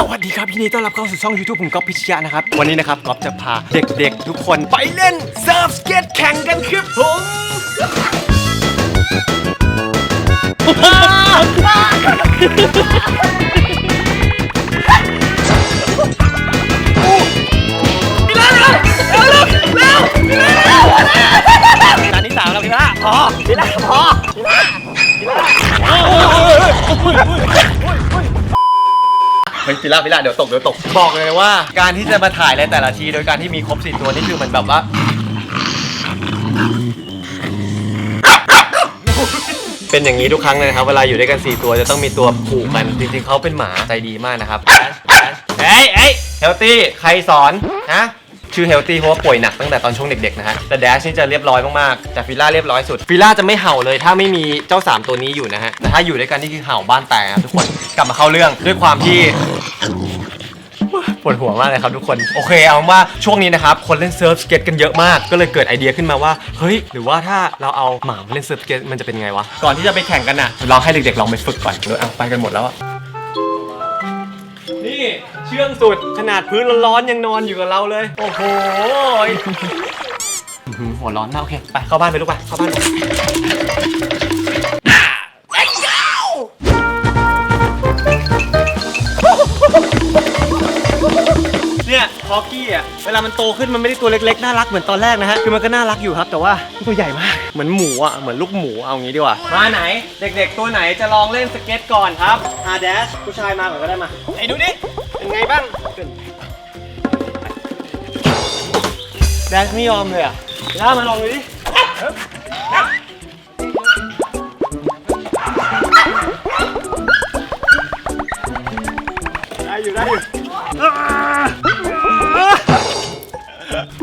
สวัสดีครับยินดีต้อนรับเข้าสู่ช่อง YouTube ผมก๊อฟพิชยะนะครับ วันนี้นะครับก๊อฟจะพาเด็กๆ ทุกคนไปเล่นเซิร์ฟสเก็ตแข่งกันครับผมจานที่สามแล้วพี่ล่าพอพี่ล่าพอ พี่ล่าพี่ล่าเดี๋ยวตกเดี๋ยวตก บอกเลยว่า การที่จะมาถ่ายในแต่ละที โดยการที่มีครบสี่ตัวนี่คือเหมือนแบบว่าเป็นอย่างนี้ทุกครั้งเลยนะครับ เวลาอยู่ด้วยกัน 4 ตัวจะต้องมีตัวผูกกัน จริงๆเขาเป็นหมาใจดีมากนะครับ เฮ้ยเฮ้ยเฮลตี้ ใครสอน ฮะ ชื่อเฮลตี้เพราะว่าป่วยหนักตั้งแต่ตอนช่วงเด็กๆนะฮะแต่แดชนี่จะเรียบร้อยมากๆแต่ฟิล่าเรียบร้อยสุดฟิล่าจะไม่เห่าเลยถ้าไม่มีเจ้า3ตัวนี้อยู่นะฮะแต่ถ้าอยู่ด้วยกันนี่คือเห่าบ้านแตกครับทุกคนกลับมาเข้าเรื่องด้วยความที่ ปวดหัวมากเลยครับทุกคน โอเคเอาเป็นว่าช่วงนี้นะครับ คนเล่นเซิร์ฟสเก็ตกันเยอะมาก ก็เลยเกิดไอเดียขึ้นมาว่า เฮ้ย หรือว่าถ้าเราเอาหมามาเล่นเซิร์ฟสเก็ตมันจะเป็นไงวะ ก่อนที่จะไปแข่งกันอะลองให้เด็กๆลองไปฝึกก่อนเดี๋ยเอาไปกันหมดแล้วอะนี่ เชื่องสุดขนาดพื้นร้อนๆยังนอนอยู่กับเราเลย โอ้โหหัวร้อนมากโอเคไปเข้าบ้านไปลูกไปเข้าบ้านเนี่ยฮอกกี้อะเวลามันโตขึ้นมันไม่ได้ตัวเล็กๆน่ารักเหมือนตอนแรกนะฮะคือมันก็น่ารักอยู่ครับ แต่ว่าตัวใหญ่มากเหมือนหมูอะเหมือนลูกหมูเอางี้ดีกว่ามาไหน เด็กๆ ตัวไหนจะลองเล่นสเก็ตก่อนครับอาแดชผู้ชายมาก่อนก็ได้มาไอ้ดูดิ เป็นไงบ้างแดชไม่ยอมเลยอะย่ามาลองดูดิได้อยู่ได้อยู่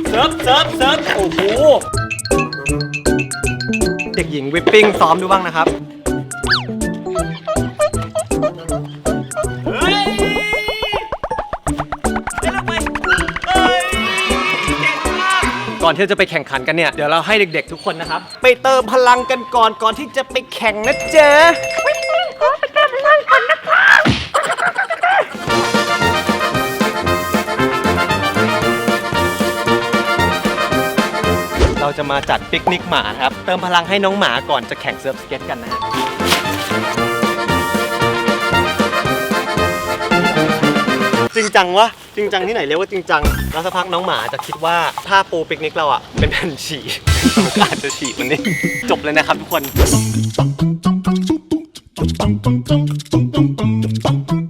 เซิร์ฟเซิร์ฟเซิร์ฟโอ้โห เด็กหญิงวิปปิ้งซ้อมดูบ้างนะครับ ก่อนที่จะไปแข่งขันกันเนี่ย เดี๋ยวเราให้เด็กๆทุกคนนะครับ ไปเติมพลังกันก่อนก่อนที่จะไปแข่งนะจ๊ะเราจะมาจัดปิกนิกหมานะครับ เติมพลังให้น้องหมาก่อนจะแข่งเซิร์ฟสเก็ตกันนะฮะ จริงจังวะจริงจังที่ไหนเรียกว่าจริงจัง แล้วสักพักน้องหมาจะคิดว่าถ้าปูปิกนิกเราอะเป็นแผ่นฉี่อาจจะฉี่มันนี่จบเลยนะครับทุกคน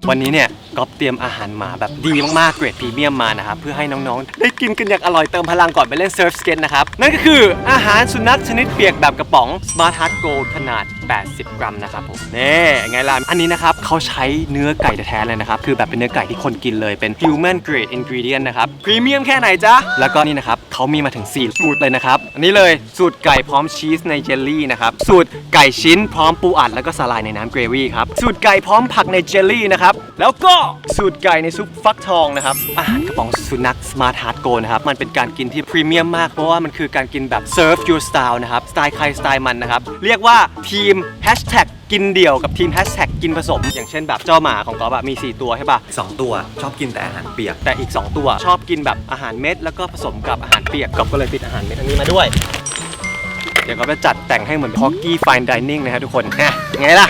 วันนี้เนี่ย ก๊อฟเตรียมอาหารหมาแบบดีมากๆเกรดพรีเมียมมานะครับเพื่อให้น้องๆ ได้กินกันอย่างอร่อยเติมพลังก่อนไปเล่นเซิร์ฟสเก็ตนะครับนั่นก็คืออาหารสุนัขชนิดเปียกแบบกระป๋อง Smart Heart Gold ขนาด 80 กรัมนะครับผมนี่ไงล่ะอันนี้นะครับเขาใช้เนื้อไก่แท้ๆเลยนะครับคือแบบเป็นเนื้อไก่ที่คนกินเลยเป็น human grade ingredient นะครับพรีเมียมแค่ไหนจ๊ะแล้วก็นี่นะครับเขามีมาถึง 4 สูตรเลยนะครับอันนี้เลยสูตรไก่พร้อมชีสในเจลลี่นะครับสูตรไก่ชิ้นพร้อมปูอัดแล้วก็สลายในน้ำเกรวี่ครับสูตรไก่พร้อมผักในเจลลี่นะครับแล้วก็สูตรไก่ในซุปฟักทองนะครับอาหารกระป๋องสุนัข Smart Heart Go นะครับ มันเป็นการกินที่พรีเมียมมาก เพราะว่ามันคือการกินแบบ serve your style นะครับ สไตล์ใครสไตล์มันนะครับ เรียกว่าทีม hashtag กินเดี่ยวกับทีม hashtag กินผสม อย่างเช่นแบบเจ้าหมาของกอฟอะมี 4 ตัวใช่ปะ สองตัวชอบกินแต่อาหารเปียก แต่อีก 2 ตัวชอบกินแบบอาหารเม็ด แล้วก็ผสมกับอาหารเปียกกอบก็เลยติดอาหารเม็ดอันนี้มาด้วย เดี๋ยวก็จะจัดแต่งให้เหมือนฮอกกี้ฟ n นดิเนิ่งนะครับทุกคนนะไงล่ะ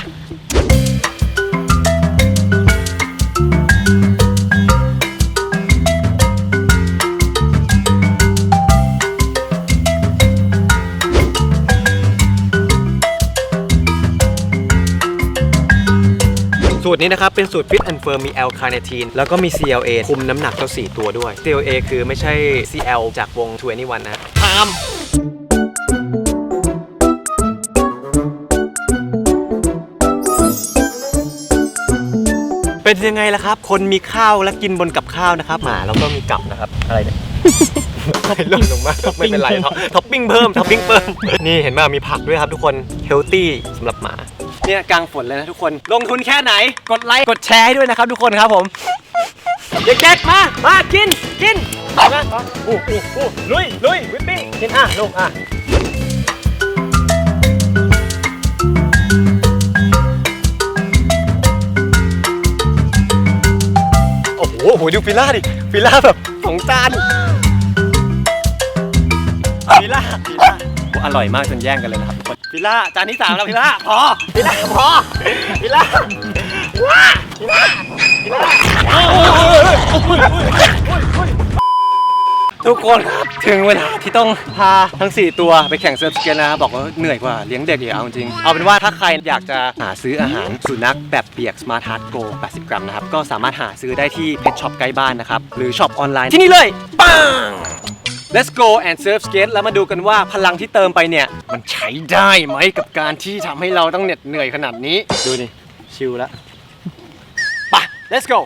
ตรนี้นะครับ เป็นสูตร Fit and Firm มี L carnitine แล้วก็มี CLA คุมน้ำหนักเจ้า4ตัวด้วย CLA คือไม่ใช่ CL จากวง21นะพามเป็นยังไงล่ะครับ คนมีข้าวและกินบนกับข้าวนะครับ หมาแล้วก็มีกับนะครับ อะไรเนี่ยหล่นลงมากไม่เป็นไรท็อปท็อปปิ้งเพิ่มท็อปปิ้งเพิ่ม นี่เห็นไหมมีผักด้วยครับทุกคนเฮลตี้สำหรับหมา เนี่ยกลางฝนเลยนะทุกคน ลงทุนแค่ไหน กดไลค์ กดแชร์ให้ด้วยนะครับทุกคนครับผม เด็กๆมา มากิน กินมาโอ้โหโอ้ลุยลุยวิปปิ้งกินอะลงอะโอ้โหดูฟิล่าดิฟิล่าแบบสองจานฟิล่าฟิล่าโอ้อร่อยมากจนแย่งกันเลยนะครับทุกคน ฟิล่าจานที่สามแล้วฟิล่าพอฟิล่าพอฟิล่าฟิล่าฟิล่าฟิล่าโอ้ยโอ้ยโอ้ยโอ้ยโอ้ยโอ้ยทุกคนครับถึงเวลาที่ต้องพาทั้ง 4 ตัวไปแข่งเซิร์ฟสเก็ตนะครับบอกว่าเหนื่อยกว่าเลี้ยงเด็กอีกเอาจริง เอาเป็นว่าถ้าใครอยากจะหาซื้ออาหารสุนัขแบบเปียก Smart Heart Go 80 กรัมนะครับ ก็สามารถหาซื้อได้ที่เพจช็อปใกล้บ้านนะครับ หรือช็อปออนไลน์ที่นี่เลยปัง Let's go and surf skate แล้วมาดูกันว่าพลังที่เติมไปเนี่ย มันใช้ได้ไหมกับการที่ทำให้เราต้องเหน็ดเหนื่อยขนาดนี้ ดูนี่ชิลแล้วไป let's go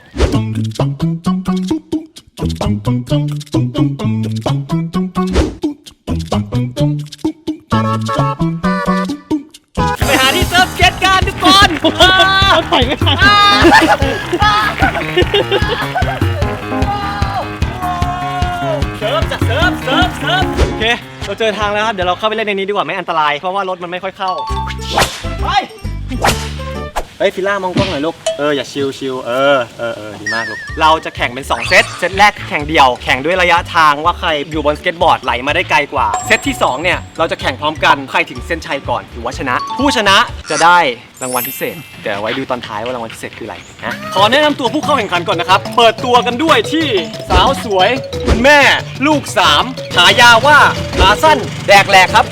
ไปหาที่เซิร์ฟสเก็ตกันทุกคนถอยไม่ทัน เซิร์ฟจะเซิร์ฟเซิร์ฟเซิร์ฟโอเค เราเจอทางแล้วครับ เดี๋ยวเราเข้าไปเล่นในนี้ดีกว่าไม่อันตราย เพราะว่ารถมันไม่ค่อยเข้า ไป เฮ้ยฟิล่ามองกล้องหน่อยลูก เอออย่าชิลชิลเออเออเออดีมากลูก เราจะแข่งเป็น 2 เซต เซตแรกแข่งเดี่ยว แข่งด้วยระยะทางว่าใครอยู่บนสเก็ตบอร์ดไหลมาได้ไกลกว่า เซตที่ 2 เนี่ย เราจะแข่งพร้อมกัน ใครถึงเส้นชัยก่อนถือว่าชนะ ผู้ชนะจะได้รางวัลพิเศษ เดี๋ยวไว้ดูตอนท้ายว่ารางวัลพิเศษคืออะไรนะ ขอแนะนำตัวผู้เข้าแข่งขันก่อนนะครับ เปิดตัวกันด้วยที่สาวสวยคุณแม่ ลูกสามฉายาว่าขาสั้นแดกแหลกครับ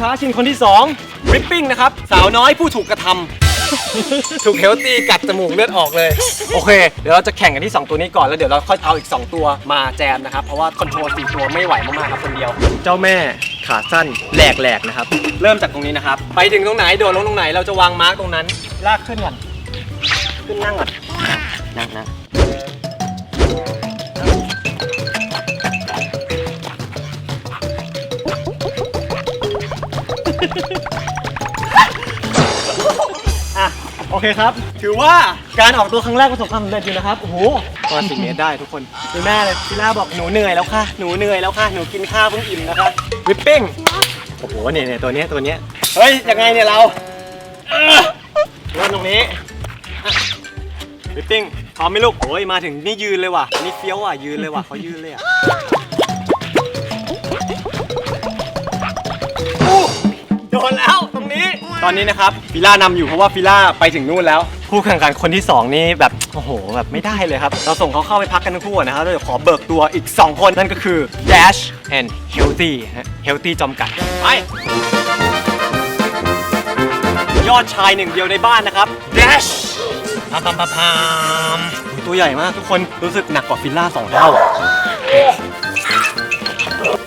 ท้าชิงคนที่2ริปปิ้งนะครับ สาวน้อยผู้ถูกกระทำ ถูกเฮลตี้กัดจมูกเลือดออกเลย โอเค เดี๋ยวเราจะแข่งกันที่ 2 ตัวนี้ก่อน แล้วเดี๋ยวเราค่อยเอาอีก 2 ตัวมาแจมนะครับ เพราะว่าคอนโทรลสี่ตัวไม่ไหวมากๆครับคนเดียว เจ้าแม่ขาสั้นแหลกๆนะครับ เริ่มจากตรงนี้นะครับ ไปถึงตรงไหนโดดลงตรงไหนเราจะวางมาร์กตรงนั้น ลากขึ้นก่อน ขึ้นนั่งก่อนนั่งนั่ง อะโอเคครับ ถือว่าการออกตัวครั้งแรกประสบความสำเร็จอยู่นะครับ โอ้โหประมาสี่เมตรได้ทุกคนดูแม่เลยพี่ล่าบอกหนูเหนื่อยแล้วค่ะ หนูเหนื่อยแล้วค่ะ หนูกินข้าวเพิ่งอิ่มนะคะวิปปิ้ง โอ้โห เนี่ยเนี่ยตัวเนี้ยตัวเนี้ย เฮ้ย ยังไงเนี่ยเราเอ้อเริ่มตรงนี้อะวิปปิ้งพร้อมไหมลูกโอ้ยมาถึงนี่ยืนเลยว่ะ นี่เฟี้ยวอะยืนเลยว่ะเขายืนเลยอะ ดนแล้วตรงนี้ ตอนนี้นะครับฟิล่านำอยู่เพราะว่าฟิล่าไปถึงนู่นแล้ว ผู้แข่งขันคนที่ 2 นี่แบบ โอ้โห แบบไม่ได้เลยครับ เราส่งเขาเข้าไปพักกันทั้งคู่นะครับแล้วเดี๋ยวขอเบิกตัวอีก 2 คนนั่นก็คือ Dash and Healthy ฮะ Healthy จอมกัดไป ยอดชายหนึ่งเดียวในบ้านนะครับ Dash พามพามพามพามตัวใหญ่มากทุกคนรู้สึกหนักกว่าฟิลล่าสองเท่า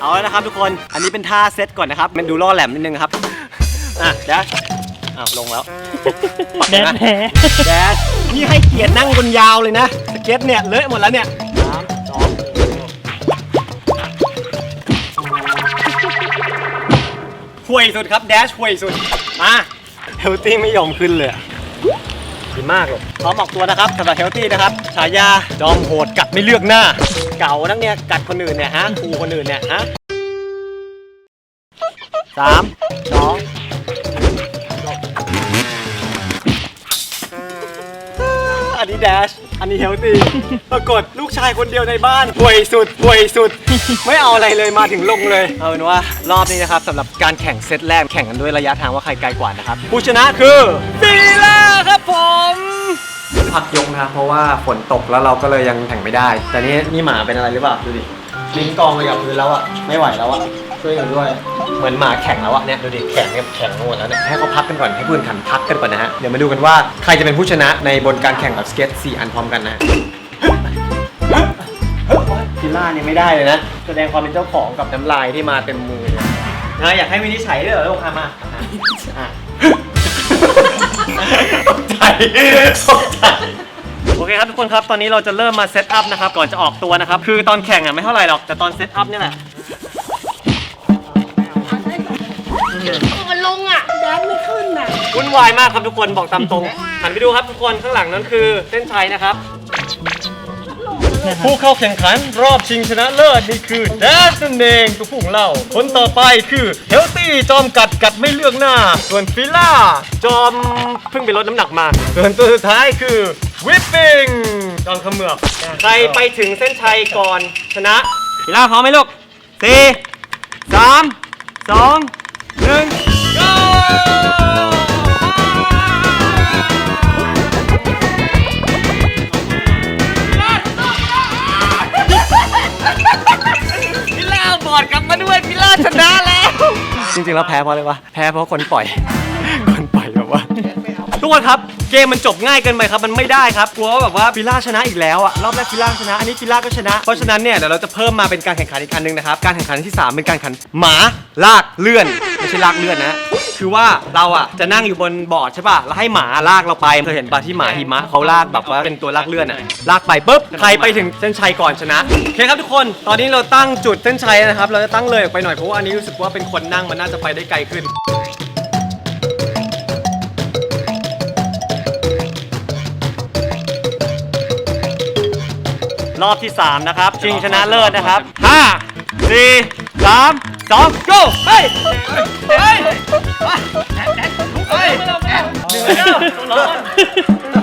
เอาแล้วนะครับทุกคน อันนี้เป็นท่าเซตก่อนนะครับ มันดูล่อแหลมนิดนึงครับ อะแดชอ้าวลงแล้วแดนแพ้แดชนี่ให้เกียรตินั่งบนยาวเลยนะ สเก็ตเนี่ยเลอะหมดแล้วเนี่ยสามสองห่วยสุดครับแดชห่วยสุด มาเฮลตี้ไม่ยอมขึ้นเลยอะดีมากเลยพร้อมออกตัวนะครับสำหรับเฮลตี้นะครับฉายาจอมโหดกัดไม่เลือกหน้า เก่านักเนี่ยกัดคนอื่นเนี่ยฮะครูคนอื่นเนี่ยฮะสามสอง นนี้แดช อันนี้เฮลตี้ ปรากฏลูกชายคนเดียวในบ้านห่วยสุดห่วยสุด ไม่เอาอะไรเลยมาถึงลงเลย เอาเป็นว่ารอบนี้นะครับสำหรับการแข่งเซตแรกแข่งกันด้วยระยะทางว่าใครไกลกว่านะครับ ผู้ชนะคือฟีล่าครับผมพักยกนะครับเพราะว่าฝนตกแล้วเราก็เลยยังแข่งไม่ได้ แต่นี่นี่หมาเป็นอะไรหรือเปล่าดูดิลิ้นกองไปกับพื้นแล้วอะไม่ไหวแล้วอะ ช่วยกันด้วย เหมือนหมาแข่งแล้วอะเนี่ยดูดิแข่งกับแข่งหมดแล้วเนี่ยให้เขาพักกันก่อนให้ผู้แข่งขันพักกันก่อนนะฮะเดี๋ยวมาดูกันว่าใครจะเป็นผู้ชนะในบนการแข่งแบบสเก็ต4อันพร้อมกันนะพิล่าเนี่ยไม่ได้เลยนะแสดงความเป็นเจ้าของกับน้ำลายที่มาเต็มมือเลยนะอยากให้วินิจฉัยด้วยเหรอลูกอะมาอะตกใจตกใจโอเคครับทุกคนครับตอนนี้เราจะเริ่มมาเซตอัพนะครับก่อนจะออกตัวนะครับคือตอนแข่งอะไม่เท่าไหร่หรอกแต่ตอนเซตอัพเนี่ยแหละ มันลงอะแดนไม่ขึ้นอะวุ่นวายมากครับทุกคนบอกตามตรงหันไปดูครับทุกคนข้างหลังนั้นคือเส้นชัยนะครับ ผู้เข้าแข่งขันรอบชิงชนะเลิศนี่คือแดนนั่นเองตัวผู้ของเรา คนต่อไปคือเฮลตี้จอมกัดกัดไม่เลือกหน้า ส่วนฟิล่า จอมเพิ่งไปลดน้ำหนักมา ส่วนตัวสุดท้ายคือวิปปิ้งจอมขมือบใครไปถึงเส้นชัยก่อนชนะฟิล่าพร้อมไหมลูกสี่สามสอง หนึ่งล่าบอดกลับมาด้วยพิล่าชนะแล้ว จริงๆแล้วแพ้เพราะอะไรวะ แพ้เพราะคนปล่อย คนปล่อยแบบว่า ทุกคนครับ เกมมันจบง่ายเกินไปครับมันไม่ได้ครับกลัวว่าแบบว่าฟิล่าชนะอีกแล้วอะรอบแรกฟิล่าชนะอันนี้ฟิล่าก็ชนะ เพราะฉะนั้นเนี่ยเดี๋ยวเราจะเพิ่มมาเป็นการแข่งขันอีกอันนึงนะครับการแข่งขันที่ 3 เป็นการแข่งขันหมาลากเลื่อนไม่ใช่ลากเลื่อนนะคือว่าเราอะจะนั่งอยู่บนบอร์ดใช่ป่ะเราให้หมาลากเราไปเธอเห็นปะที่หมาหิมะเขาลากแบบว่าเป็นตัวลากเลื่อนอะลากไปปุ๊บใครไปถึงเส้นชัยก่อนชนะโอเคครับทุกคน ตอนนี้เราตั้งจุดเส้นชัยนะครับ เราจะตั้งเลยไปหน่อยเพราะว่าอันนี้รู้สึกว่าเป็นคนนั่งมันน่าจะไปได้ไกลขึ้น รอบที่ 3 นะครับ ชิงชนะเลิศนะครับ 5 4 3 2 go เฮ้ยเฮ้ยเฮ้ยเฮ้ยเฮ้ยเฮ้ยเฮ้ยเฮ้ย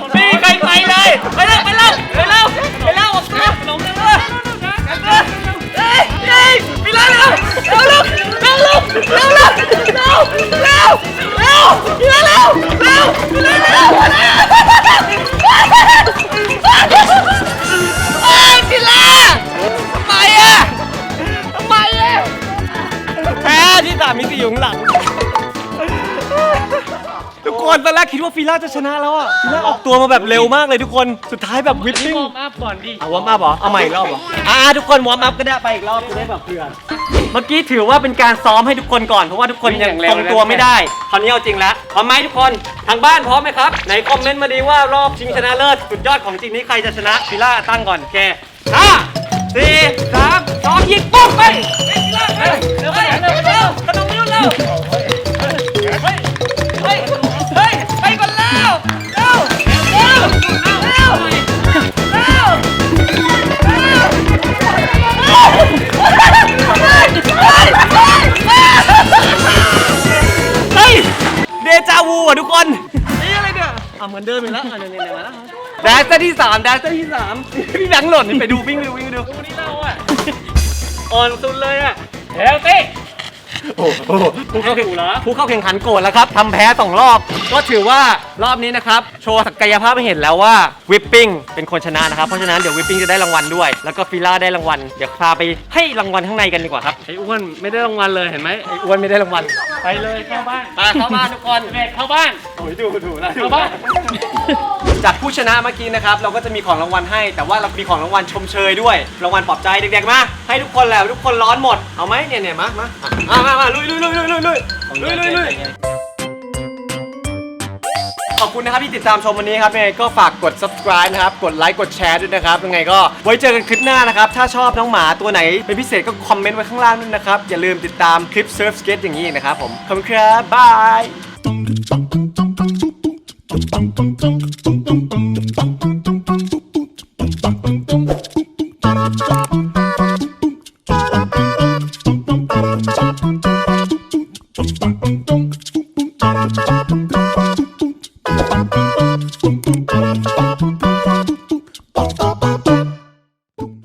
กคนตอนแรกคิดว่าฟิล่าจะชนะแล้วอะฟิล่าออกตัวมาแบบเร็วมากเลยทุกคนสุดท้ายแบบวิปปิ้งวอร์มอัพก่อนดิเอาวอร์มอัพเหรอเอาใหม่อีกรอบเหรออ่าทุกคนวอร์มอัพก็ได้ไปอีกรอบจะได้แบบเผื่อเมื่อกี้ถือว่าเป็นการซ้อมให้ทุกคนก่อนเพราะว่าทุกคนยังทรงตัวไม่ได้คราวนี้เอาจริงแล้วพร้อมไหมทุกคนทางบ้านพร้อมไหมครับไหนคอมเมนต์มาดีว่ารอบชิงชนะเลิศสุดยอดของจริงนี้ใครจะชนะฟิล่าตั้งก่อนโอเคห้าสี่สามสองยิงปุ๊บไป มือนเดิมอีกแล้วอะเนี่ยเนี่ยมาแล้วแดสที่สามแดสที่สามพี่แบงค์หล่นไปดูวิ่งไปดูวิ่งไปดูวันนี้เราอะอ่อนสุดเลยอะเฮลตี้ โอ้โหผู้เข้าแข่งผู้เข้าแข่งขันโกรธแล้วครับทำแพ้สองรอบ ก็ถือว่ารอบนี้นะครับ โชว์ศักยภาพให้เห็นแล้วว่าวิปปิ้งเป็นคนชนะนะครับ เพราะฉะนั้นเดี๋ยววิปปิ้งจะได้รางวัลด้วย แล้วก็ฟิล่าได้รางวัล เดี๋ยวพาไปให้รางวัลข้างในกันดีกว่าครับ ไอ้อ้วนไม่ได้รางวัลเลยเห็นไหมไอ้อ้วนไม่ได้รางวัล ไปเลยเข้าบ้านมาเข้าบ้านทุกคนเด็กเข้าบ้านโอ้ยดูดูนะเข้าบ้านจากผู้ชนะเมื่อกี้นะครับเราก็จะมีของรางวัลให้ แต่ว่าเรามีของรางวัลชมเชยด้วย รางวัลปลอบใจเด็กๆมาให้ทุกคนแหละทุกคนร้อนหมด เอาไหมเนี่ยเนี่ยมามาอะมามาลุยลุยลุยลุยลุยลุยลุยลุยลุยขอบคุณนะครับที่ติดตามชมวันนี้ครับยังไงก็ฝากกด subscribe นะครับ กดไลค์กดแชร์ด้วยนะครับยังไงก็ไว้เจอกันคลิปหน้านะครับ ถ้าชอบน้องหมาตัวไหนเป็นพิเศษก็คอมเมนต์ไว้ข้างล่างด้วยนะครับ อย่าลืมติดตามคลิป Surf Skate อย่างนี้อีกนะครับผมขอบคุณครับบาย Dum dum dum dum dum dum dum dum dum dum dum dum